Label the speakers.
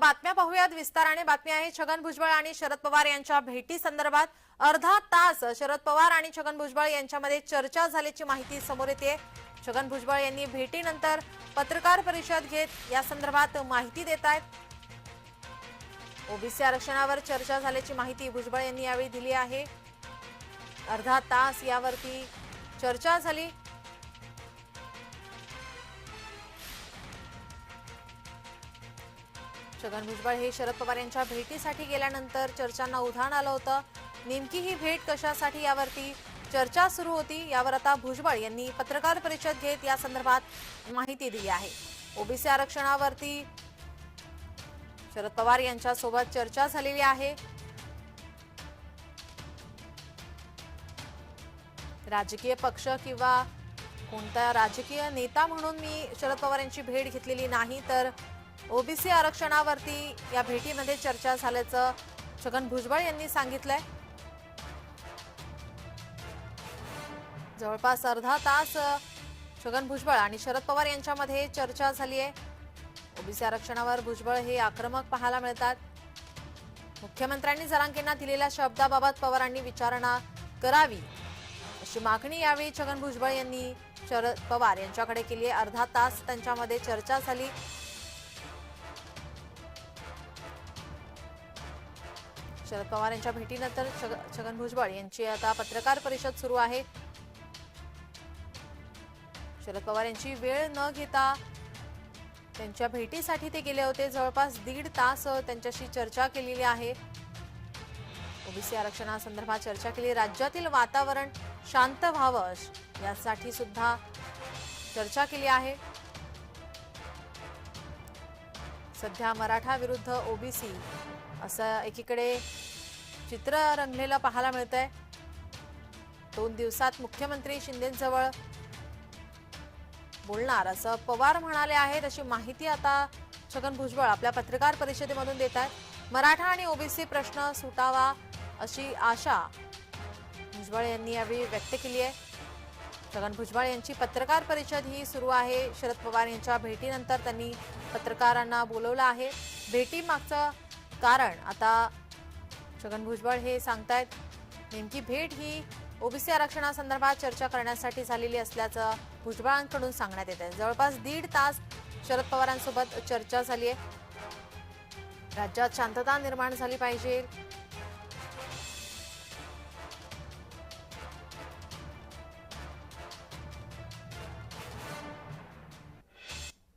Speaker 1: बातम्या पाहूयात. विस्ताराने बातमी आहे छगन भुजबळ आणि शरद पवार यांच्या भेटी संदर्भात. अर्धा तास शरद पवार आणि छगन भुजबळ यांच्यामध्ये चर्चा झाल्याची माहिती समोर येते छगन भुजबळ यांनी भेटीनंतर पत्रकार परिषद घेत या संदर्भात माहिती देत आहेत. ओबीसी आरक्षणावर चर्चा झाल्याची माहिती भुजबळ यांनी यावेळी दिली आहे. अर्धा तास यावरती चर्चा झाली. छगन भुजबळ हे शरद पवार यांच्या भेटीसाठी गेल्यानंतर चर्चांना उधाण आलं होतं. नेमकी ही भेट कशासाठी यावरती चर्चा सुरू होती यावर आता भुजबळ यांनी पत्रकार परिषद घेत या संदर्भात माहिती दिली आहे. ओबीसी आरक्षणावरती शरद पवार यांच्यासोबत चर्चा झालेली आहे. राजकीय पक्ष किंवा कोणता राजकीय नेता म्हणून मी शरद पवार यांची भेट घेतलेली नाही तर ओबीसी आरक्षणावरती या भेटीमध्ये चर्चा झाल्याचं छगन भुजबळ यांनी सांगितलंय. जवळपास अर्धा तास छगन भुजबळ आणि शरद पवार यांच्यामध्ये चर्चा झाली आहे ओबीसी आरक्षणावर भुजबळ हे आक्रमक पाहायला मिळतात. मुख्यमंत्र्यांनी जरांगेंना दिलेल्या शब्दाबाबत पवारांनी विचारणा करावी अशी मागणी यावेळी छगन भुजबळ यांनी शरद पवार यांच्याकडे केली आहे अर्धा तास त्यांच्यामध्ये चर्चा झाली. शरद पवार यांच्या भेटीनंतर छग- छगन भुजबळ यांची आता पत्रकार परिषद सुरू आहे. शरद पवार यांची वेळ न घेता त्यांच्या भेटीसाठी ते गेले होते. जवळपास दीड तास त्यांच्याशी चर्चा केलेली आहे. ओबीसी आरक्षणासंदर्भात चर्चा केली. राज्यातील वातावरण शांत व्हावं यासाठी सुद्धा चर्चा केली आहे. सध्या मराठा विरुद्ध ओबीसी असं एकीकडे चित्र रंगलेलं पाहायला मिळतंय. दोन दिवसात मुख्यमंत्री शिंदेजवळ बोलणार असं पवार म्हणाले आहेत अशी माहिती आता छगन भुजबळ आपल्या पत्रकार परिषदेमधून देत आहेत मराठा आणि ओबीसी प्रश्न सुटावा अशी आशा भुजबळ यांनी यावेळी व्यक्त केली आहे. छगन भुजबळ यांची पत्रकार परिषद ही सुरू आहे. शरद पवार यांच्या भेटीनंतर त्यांनी पत्रकारांना बोलवलं आहे. भेटी मागचं कारण आता छगन भुजबळ हे सांगतायत नेमकी भेट ही ओबीसी आरक्षणासंदर्भात चर्चा करण्यासाठी झालेली असल्याचं भुजबळांकडून सांगण्यात येत आहे जवळपास दीड तास शरद पवारांसोबत चर्चा झाली आहे राज्यात शांतता निर्माण झाली पाहिजे.